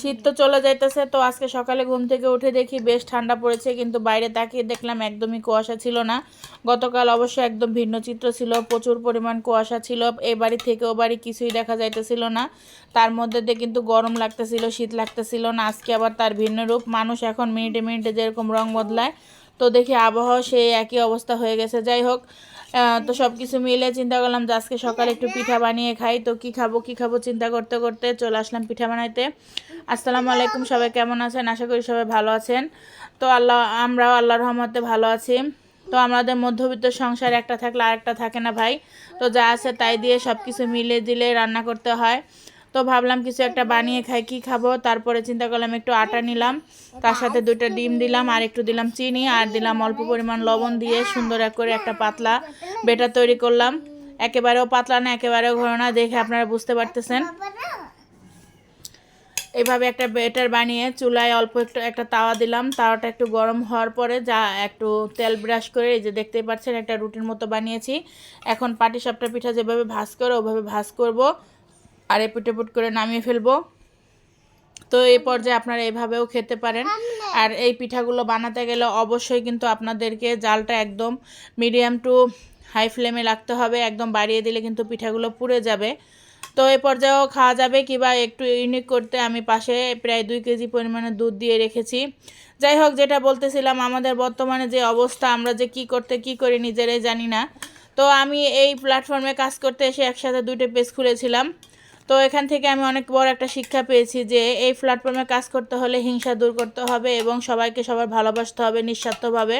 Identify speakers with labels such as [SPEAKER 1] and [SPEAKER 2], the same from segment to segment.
[SPEAKER 1] শীত তো চলে যাইতেছে, তো আজকে সকালে ঘুম থেকে উঠে দেখি বেশ ঠান্ডা পড়েছে, কিন্তু বাইরে তাকিয়ে দেখলাম একদমই কুয়াশা ছিল না। গতকাল অবশ্য একদম ভিন্ন চিত্র ছিল, প্রচুর পরিমাণ কুয়াশা ছিল এই বাড়ি থেকে ও বাড়ি কিছুই দেখা যাইতেছিল না। তার মধ্যে দিয়ে কিন্তু গরম লাগতেছিল, শীত লাগতেছিল না, আজকে আবার তার ভিন্ন রূপ। মানুষ এখন মিনিটে মিনিটে যেরকম রং বদলায়, তো দেখি আবহাওয়া সেই একই অবস্থা হয়ে গেছে। যাই হোক তো সব কিছু মিলে চিন্তা করলাম যে আজকে সকালে একটু পিঠা বানিয়ে খাই। তো কি খাব কি খাব চিন্তা করতে করতে চলে আসলাম পিঠা বানাইতে। আসসালামু আলাইকুম, সবাই কেমন আছেন? আশা করি সবাই ভালো আছেন। তো আল্লাহ, আমরাও আল্লাহর রহমতে ভালো আছি। তো আমাদের মধ্যবিত্ত সংসার একটা থাকলে আরেকটা থাকে না ভাই? তো যা আছে তাই দিয়ে সব কিছু মিলে দিলে রান্না করতে হয়। তো ভাবলাম কিছু একটা বানিয়ে খাই, কি খাব? তারপরে চিন্তা করলাম একটু আটা নিলাম, তার সাথে দুটো ডিম দিলাম, আর একটু দিলাম চিনি, আর দিলাম অল্প পরিমাণ লবণ দিয়ে সুন্দর করে একটা পাতলা বেটার তৈরি করলাম। একেবারেও পাতলা না, একেবারেও ঘন না, দেখে আপনারা বুঝতে পারতেছেন। এভাবে একটা বেটার বানিয়ে চুলায় অল্প একটু একটা তাওয়া দিলাম, তাওয়াটা একটু গরম হওয়ার পরে যা একটু তেল ব্রাশ করে, এই যে দেখতেই পাচ্ছেন, একটা রুটির মতো বানিয়েছি। এখন পাটি সাপটা পিঠা যেভাবে ভাজ করে, ওভাবে ভাজ করব। আর এ পুটে পুট করে নামিয়ে ফেলব। তো এই পর্যায়ে আপনারা এভাবেও খেতে পারেন। আর এই পিঠাগুলো বানাতে গেলে অবশ্যই কিন্তু আপনাদেরকে জালটা একদম মিডিয়াম টু হাই ফ্লেমে রাখতে হবে। একদম বাড়িয়ে দিলে কিন্তু পিঠাগুলো পুড়ে যাবে। তো এই পর্যায়েও খাওয়া যাবে কিংবা একটু ইউনিক করতে আমি পাশে প্রায় দুই কেজি পরিমাণে দুধ দিয়ে রেখেছি। যাই হোক, যেটা বলতেছিলাম, আমাদের বর্তমানে যে অবস্থা, আমরা যে কি করতে, কি করি নিজেরাই জানি না। তো আমি এই প্ল্যাটফর্মে কাজ করতে এসে একসাথে দুটো পেজ খুলেছিলাম। তো এখান থেকে আমি অনেক বড় একটা শিক্ষা পেয়েছি যে এই প্ল্যাটফর্মে কাজ করতে হলে হিংসা দূর করতে হবে এবং সবাইকে সবার ভালোবাসতে হবে নিঃস্বার্থভাবে।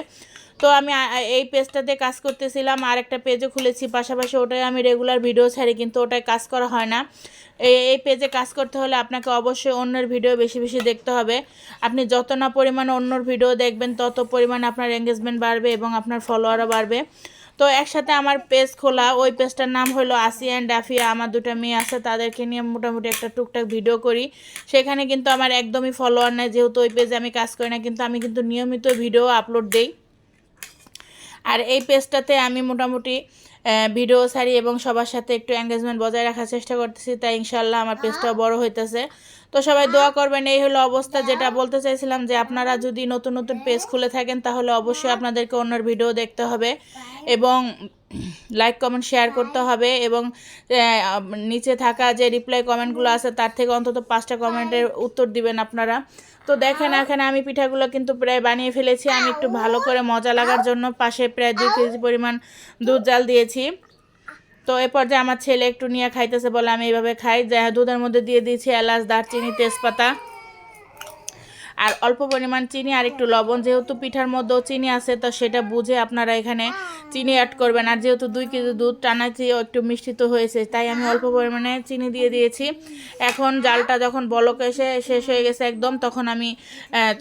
[SPEAKER 1] তো আমি এই পেজটাতে কাজ করতেছিলাম, আর একটা পেজও খুলেছি, পাশাপাশি ওটাই আমি রেগুলার ভিডিও ছাড়ি, কিন্তু ওটায় কাজ করা হয় না। এই পেজে কাজ করতে হলে আপনাকে অবশ্যই অন্যের ভিডিও বেশি বেশি দেখতে হবে। আপনি যত না পরিমাণ অন্যর ভিডিও দেখবেন, তত পরিমাণ আপনার এঙ্গেজমেন্ট বাড়বে এবং আপনার ফলোয়ারও বাড়বে। তো একসাথে আমার পেজ খোলা। ওই পেজটার নাম হলো আসি অ্যান্ড ডাফিয়া আমার দুটো মেয়ে আছে, তাদেরকে নিয়ে মোটামুটি একটা টুকটাক ভিডিও করি। সেখানে কিন্তু আমার একদমই ফলোয়ার নেই, যেহেতু ওই পেজে আমি কাজ করি না, কিন্তু আমি কিন্তু নিয়মিত ভিডিও আপলোড দিই। আর এই পেজটাতে আমি মোটামুটি ভিডিও ছাড়ি এবং সবার সাথে একটু এঙ্গেজমেন্ট বজায় রাখার চেষ্টা করতেছি তাই ইনশাল্লাহ আমার পেজটাও বড় হইতেছে। তো সবাই দোয়া করবেন এই হলো অবস্থা যেটা বলতে চাইছিলাম যে আপনারা যদি নতুন নতুন পেজ খুলে থাকেন তাহলে অবশ্যই আপনাদেরকে অন্যের ভিডিও দেখতে হবে। এবং লাইক কমেন্ট শেয়ার করতে হবে এবং নিচে থাকা যে রিপ্লাই কমেন্টগুলো আছে তার থেকে অন্তত পাঁচটা কমেন্টের উত্তর দিবেন আপনারা। তো দেখেন, এখানে আমি পিঠাগুলো কিন্তু প্রায় বানিয়ে ফেলেছি। আমি একটু ভালো করে মজা লাগার জন্য পাশে প্রায় দুই কেজি পরিমাণ দুধ জাল দিয়েছি। তো এ পর্যায়ে আমার ছেলে একটু নিয়ে খাইতেছে বলে আমি এইভাবে খাই। যা দুধের মধ্যে দিয়ে দিয়েছি এলাচ, দারচিনি, তেজপাতা। আর অল্প পরিমাণ চিনি আর একটু লবণ। যেহেতু পিঠার মধ্যেও চিনি আছে, তো সেটা বুঝে আপনারা এখানে চিনি অ্যাড করবেন। আর যেহেতু দুই কেজি দুধ টানাচ্ছি একটু মিষ্টি তো হয়েছে, তাই আমি অল্প পরিমাণে চিনি দিয়ে দিয়েছি। এখন জালটা যখন বলক এসে শেষ হয়ে গেছে একদম, তখন আমি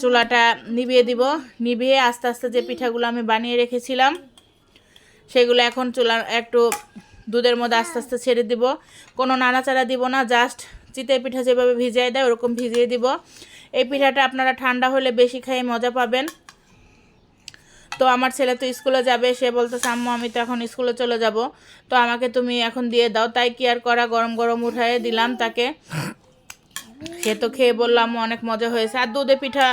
[SPEAKER 1] চুলাটা নিভিয়ে দিব। নিভিয়ে আস্তে আস্তে যে পিঠাগুলো আমি বানিয়ে রেখেছিলাম, সেগুলো এখন চুলা একটু দুধের মধ্যে আস্তে আস্তে ছেড়ে দিব। কোনো নাড়াচাড়া দিব না, জাস্ট চিতই পিঠা যেভাবে ভিজিয়ে দেয় ওরকম ভিজিয়ে দিব। এই পিঠাটা আপনারা ঠান্ডা হলে বেশি খেয়ে মজা পাবেন। তো আমার ছেলে তো স্কুলে যাবে, সে বলতেছে, আম্মু, আমি তো এখন স্কুলে চলে যাব। তো আমাকে তুমি এখন দিয়ে দাও। তাই কি আর করা, গরম গরম উঠায়ে দিলাম তাকে। সে তো খেয়ে বললাম অনেক মজা হয়েছে। আর দুধে পিঠা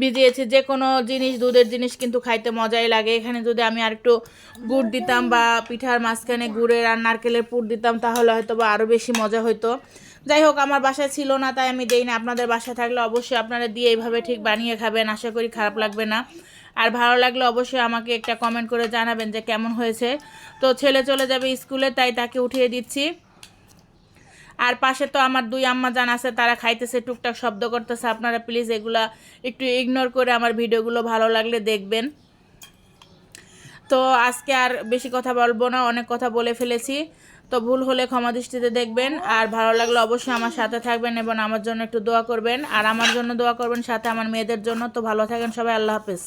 [SPEAKER 1] ভিজিয়েছি, যে কোনো জিনিস, দুধের জিনিস কিন্তু খাইতে মজাই লাগে। এখানে যদি আমি আর একটু গুড় দিতাম বা পিঠার মাঝখানে গুড়ের আর নারকেলের পুর দিতাম, তাহলে হয়তো বা আরও বেশি মজা হতো যাই হোক আমার বাসায় ছিল না, তাই আমি দেই না। আপনাদের বাসায় থাকলে অবশ্যই আপনারা দিয়ে এইভাবে ঠিক বানিয়ে খাবেন, আশা করি খারাপ লাগবে না। আর ভালো লাগলে অবশ্যই আমাকে একটা কমেন্ট করে জানাবেন যে কেমন হয়েছে। তো ছেলে চলে যাবে স্কুলে, তাই তাকে উঠিয়ে দিচ্ছি। আর পাশে তো আমার দুই আম্মা জান আছে, তারা খাইতেছে, টুকটাক শব্দ করতেছে। আপনারা প্লিজ এগুলা একটু ইগনোর করে আমার ভিডিওগুলো ভালো লাগলে দেখবেন। তো আজকে আর বেশি কথা বলব না, অনেক কথা বলে ফেলেছি। তো ভুল হলে ক্ষমা দৃষ্টিতে দেখবেন। আর ভালো লাগলে অবশ্যই আমার সাথে থাকবেন এবং আমার জন্য একটু দোয়া করবেন। আর আমার জন্য দোয়া করবেন সাথে আমার মেয়েদের জন্য। তো ভালো থাকেন সবাই, আল্লাহ হাফেজ।